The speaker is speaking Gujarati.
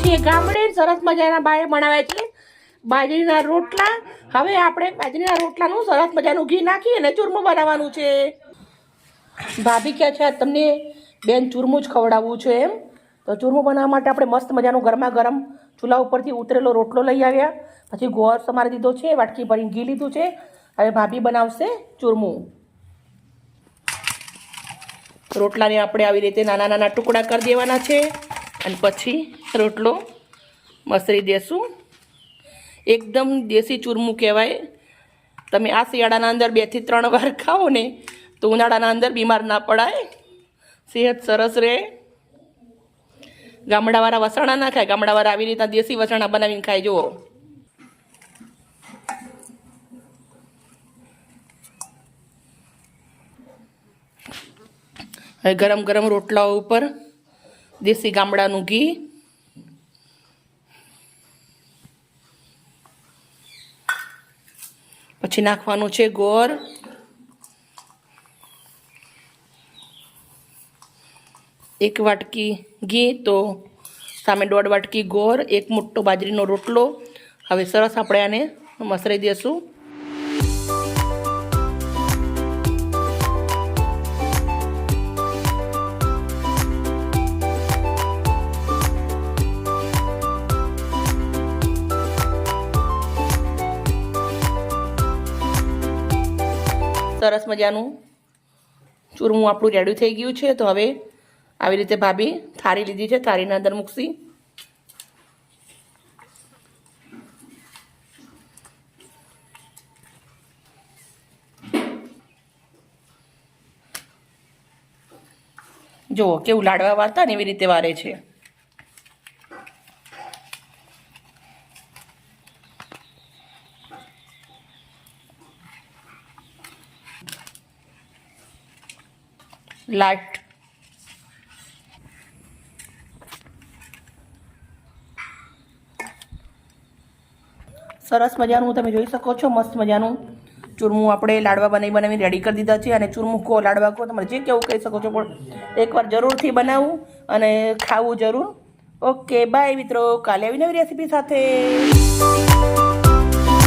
છીએ ગામડે. સરસ મજાના બાએ બનાવ્યા છે બાજરીના રોટલા. હવે આપણે બાજરીના રોટલાનું સરસ મજાનું ઘી નાખી અને ચૂરમું બનાવવાનું છે. ભાભી કહે છે તમને બેન ચૂરમું જ ખવડાવવું છે એમ. તો ચૂરમું બનાવવા માટે આપણે મસ્ત મજાનું ગરમા ગરમ ચૂલા ઉપરથી ઉતરેલો રોટલો લઈ આવ્યા. પછી ગોળ સમારી દીધો છે, વાટકી ભરીને ઘી લીધું છે. હવે ભાભી બનાવશે ચૂરમું. રોટલાને આપણે આવી રીતે નાના નાના ટુકડા કરી દેવાના છે. અને પછી રોટલો મસરી દેશું. એકદમ દેશી ચૂરમું કહેવાય. તમે આ શિયાળાના અંદર બેથી ત્રણ વાર ખાઓ ને, તો ઉનાળાના અંદર બીમાર ના પડાય. સેહત સરસ રહે. ગામડાવાળા વસાણા ના ખાય. ગામડાવાળા આવી રીતના દેશી વસાણા બનાવીને ખાય, જુઓ. હવે ગરમ ગરમ રોટલાઓ ઉપર દેશી ગામડાનું ઘી. પછી નાખવાનું છે ગોળ. એક વાટકી ઘી તો સામે દોઢ વાટકી ગોળ, એક મોટો બાજરીનો રોટલો. હવે સરસ આપણે આને મસરાઈ દઈશું સરસ મજાનું ચૂરમું આપણું રેડી થઈ ગયું છે. તો હવે આવી રીતે ભાભી થાળી લીધી છે. થાળીના અંદર મૂકશી. જુઓ કેવું લાડવા વાળતા ને એવી રીતે વારે છે. લાટ. સરસ મજાનું તમે જોઈ શકો છો, મસ્ત મજાનું ચૂરમું આપણે લાડવા બનાવી બનાવી રેડી કરી દીધા છે અને ચૂરમું કહો લાડવા કહો તમારે જે કેવું કહી શકો છો, પણ એકવાર જરૂરથી બનાવવું અને ખાવું જરૂર. ઓકે બાય મિત્રો. કાલે આવી નવી રેસીપી સાથે.